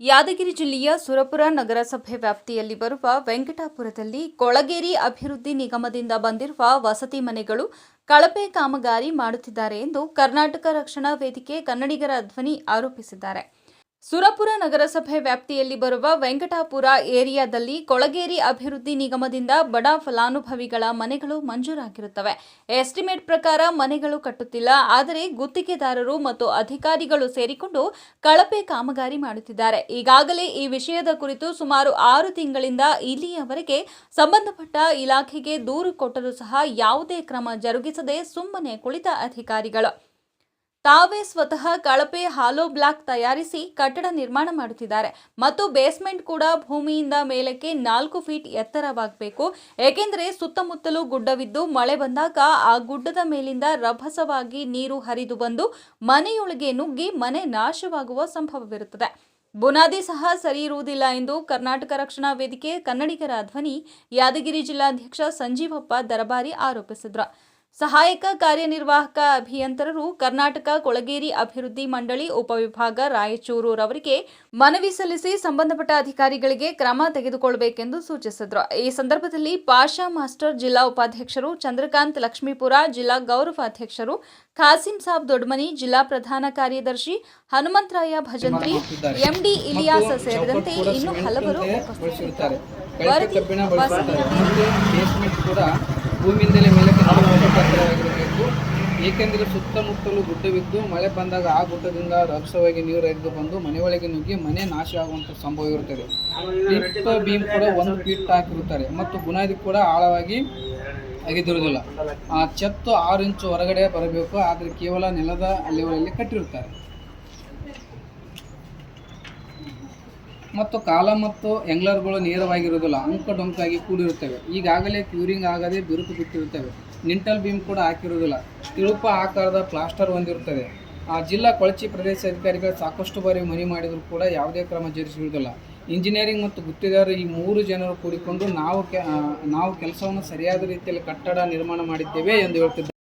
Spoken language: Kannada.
ಯಾದಗಿರಿ ಜಿಲ್ಲೆಯ ಸುರಪುರ ನಗರಸಭೆ ವ್ಯಾಪ್ತಿಯಲ್ಲಿ ಬರುವ ವೆಂಕಟಾಪುರದಲ್ಲಿ ಕೊಳಗೇರಿ ಅಭಿವೃದ್ಧಿ ನಿಗಮದಿಂದ ಬಂದಿರುವ ವಸತಿ ಮನೆಗಳು ಕಳಪೆ ಕಾಮಗಾರಿ ಮಾಡುತ್ತಿದ್ದಾರೆ ಎಂದು ಕರ್ನಾಟಕ ರಕ್ಷಣಾ ವೇದಿಕೆ ಕನ್ನಡಿಗರ ಧ್ವನಿ ಆರೋಪಿಸಿದ್ದಾರೆ. ಸುರಪುರ ನಗರಸಭೆ ವ್ಯಾಪ್ತಿಯಲ್ಲಿ ಬರುವ ವೆಂಕಟಾಪುರ ಏರಿಯಾದಲ್ಲಿ ಕೊಳಗೇರಿ ಅಭಿವೃದ್ಧಿ ನಿಗಮದಿಂದ ಬಡ ಫಲಾನುಭವಿಗಳ ಮನೆಗಳು ಮಂಜೂರಾಗಿರುತ್ತವೆ. ಎಸ್ಟಿಮೇಟ್ ಪ್ರಕಾರ ಮನೆಗಳು ಕಟ್ಟುತ್ತಿಲ್ಲ. ಆದರೆ ಗುತ್ತಿಗೆದಾರರು ಮತ್ತು ಅಧಿಕಾರಿಗಳು ಸೇರಿಕೊಂಡು ಕಳಪೆ ಕಾಮಗಾರಿ ಮಾಡುತ್ತಿದ್ದಾರೆ. ಈಗಾಗಲೇ ಈ ವಿಷಯದ ಕುರಿತು ಸುಮಾರು ಆರು ತಿಂಗಳಿಂದ ಇಲ್ಲಿಯವರೆಗೆ ಸಂಬಂಧಪಟ್ಟ ಇಲಾಖೆಗೆ ದೂರು ಕೊಟ್ಟರೂ ಸಹ ಯಾವುದೇ ಕ್ರಮ ಜರುಗಿಸದೆ ಸುಮ್ಮನೆ ಕುಳಿತ ಅಧಿಕಾರಿಗಳು. ತಾವೇ ಸ್ವತಃ ಕಳಪೆ ಹಾಲೋ ಬ್ಲಾಕ್ ತಯಾರಿಸಿ ಕಟ್ಟಡ ನಿರ್ಮಾಣ ಮಾಡುತ್ತಿದ್ದಾರೆ. ಮತ್ತು ಬೇಸ್ಮೆಂಟ್ ಕೂಡ ಭೂಮಿಯಿಂದ ಮೇಲಕ್ಕೆ ನಾಲ್ಕು ಫೀಟ್ ಎತ್ತರವಾಗಬೇಕು. ಏಕೆಂದರೆ ಸುತ್ತಮುತ್ತಲೂ ಗುಡ್ಡವಿದ್ದು ಮಳೆ ಬಂದಾಗ ಆ ಗುಡ್ಡದ ಮೇಲಿಂದ ರಭಸವಾಗಿ ನೀರು ಹರಿದು ಬಂದು ಮನೆಯೊಳಗೆ ನುಗ್ಗಿ ಮನೆ ನಾಶವಾಗುವ ಸಂಭವವಿರುತ್ತದೆ. ಬುನಾದಿ ಸಹ ಸರಿ ಇರುವುದಿಲ್ಲ ಎಂದು ಕರ್ನಾಟಕ ರಕ್ಷಣಾ ವೇದಿಕೆ ಕನ್ನಡಿಗರ ಧ್ವನಿ, ಯಾದಗಿರಿ ಜಿಲ್ಲಾಧ್ಯಕ್ಷ ಸಂಜೀವಪ್ಪ ದರಬಾರಿ ಆರೋಪಿಸಿದ್ರು. ಸಹಾಯಕ ಕಾರ್ಯನಿರ್ವಾಹಕ ಅಭಿಯಂತರರು ಕರ್ನಾಟಕ ಕೊಳಗೇರಿ ಅಭಿವೃದ್ಧಿ ಮಂಡಳಿ ಉಪವಿಭಾಗ ರಾಯಚೂರು ರವರಿಗೆ ಮನವಿ ಸಲ್ಲಿಸಿ ಸಂಬಂಧಪಟ್ಟ ಅಧಿಕಾರಿಗಳಿಗೆ ಕ್ರಮ ತೆಗೆದುಕೊಳ್ಳಬೇಕೆಂದು ಸೂಚಿಸಿದರು. ಈ ಸಂದರ್ಭದಲ್ಲಿ ಪಾಷಾ ಮಾಸ್ಟರ್ ಜಿಲ್ಲಾ ಉಪಾಧ್ಯಕ್ಷರು ಚಂದ್ರಕಾಂತ್ ಲಕ್ಷ್ಮೀಪುರ ಜಿಲ್ಲಾ ಗೌರವ ಅಧ್ಯಕ್ಷರು ಖಾಸಿಂ ಸಾಬ್ ದೊಡ್ಮನಿ ಜಿಲ್ಲಾ ಪ್ರಧಾನ ಕಾರ್ಯದರ್ಶಿ ಹನುಮಂತರಾಯ ಭಜಂತ್ರಿ ಎಂಡಿ ಇಲಿಯಾಸ್ ಸೇರಿದಂತೆ ಇನ್ನು ಹಲವರು ಉಪಸ್ಥಿತರಿದ್ದರು ಕಳಪೆ ಕಬ್ಬಿಣ ಬಳಸುತ್ತಾರೆ ಮತ್ತು ಬೇಸ್ಮೆಂಟ್ ಕೂಡ ಭೂಮಿಯಿಂದಲೇ ಮೇಲಕ್ಕೆ ನಾಲ್ಕು ಫೀಟ್ ಎತ್ತರವಾಗಿರಬೇಕು ಏಕೆಂದರೆ ಸುತ್ತಮುತ್ತಲು ಗುಡ್ಡವಿದ್ದು, ಮಳೆ ಬಂದಾಗ ಆ ಗುಡ್ಡದಿಂದ ರಭಸವಾಗಿ ನೀರು ಹರಿದು ಬಂದು ಮನೆ ಒಳಗೆ ನುಗ್ಗಿ ಮನೆ ನಾಶ ಆಗುವಂಥ ಸಂಭವ ಇರುತ್ತದೆ. ಬೀಮ್ ಕೂಡ ಒಂದು ಫೀಟ್ ಹಾಕಿರುತ್ತಾರೆ ಮತ್ತು ಬುನಾದಿ ಕೂಡ ಆಳವಾಗಿ ಅಗೆದಿರುವುದಿಲ್ಲ ಆ ಛತ್ತು ಆರು ಇಂಚು ಹೊರಗಡೆ ಬರಬೇಕು, ಆದರೆ ಕೇವಲ ನೆಲದ ಲೆವೆಲಲ್ಲಿ ಕಟ್ಟಿರುತ್ತಾರೆ. ಮತ್ತು ಕಾಲ ಮತ್ತು ಎಂಗ್ಲರ್ಗಳು ನೇರವಾಗಿರುವುದಿಲ್ಲ, ಅಂಕ ಡೊಂಕಾಗಿ ಕೂಡಿರುತ್ತವೆ. ಈಗಾಗಲೇ ಕ್ಯೂರಿಂಗ್ ಆಗದೆ ಬಿರುಕು ಬಿಟ್ಟಿರುತ್ತವೆ. ನಿಂಟಲ್ ಬೀಮ್ ಕೂಡ ಹಾಕಿರುವುದಿಲ್ಲ. ತಿಳುಪ ಆಕಾರದ ಪ್ಲಾಸ್ಟರ್ ಹೊಂದಿರುತ್ತದೆ. ಆ ಜಿಲ್ಲಾ ಕೊಳಚಿ ಪ್ರದೇಶ ಅಧಿಕಾರಿಗಳು ಸಾಕಷ್ಟು ಬಾರಿ ಮನವಿ ಮಾಡಿದರೂ ಕೂಡ ಯಾವುದೇ ಕ್ರಮ ಜರುಗಿಸುವುದಿಲ್ಲ. ಇಂಜಿನಿಯರಿಂಗ್ ಮತ್ತು ಗುತ್ತಿಗೆದಾರರು ಈ ಮೂರು ಜನರು ಕೂಡಿಕೊಂಡು ನಾವು ನಾವು ಕೆಲಸವನ್ನು ಸರಿಯಾದ ರೀತಿಯಲ್ಲಿ ಕಟ್ಟಡ ನಿರ್ಮಾಣ ಮಾಡಿದ್ದೇವೆ ಎಂದು ಹೇಳ್ತಿದ್ದಾರೆ.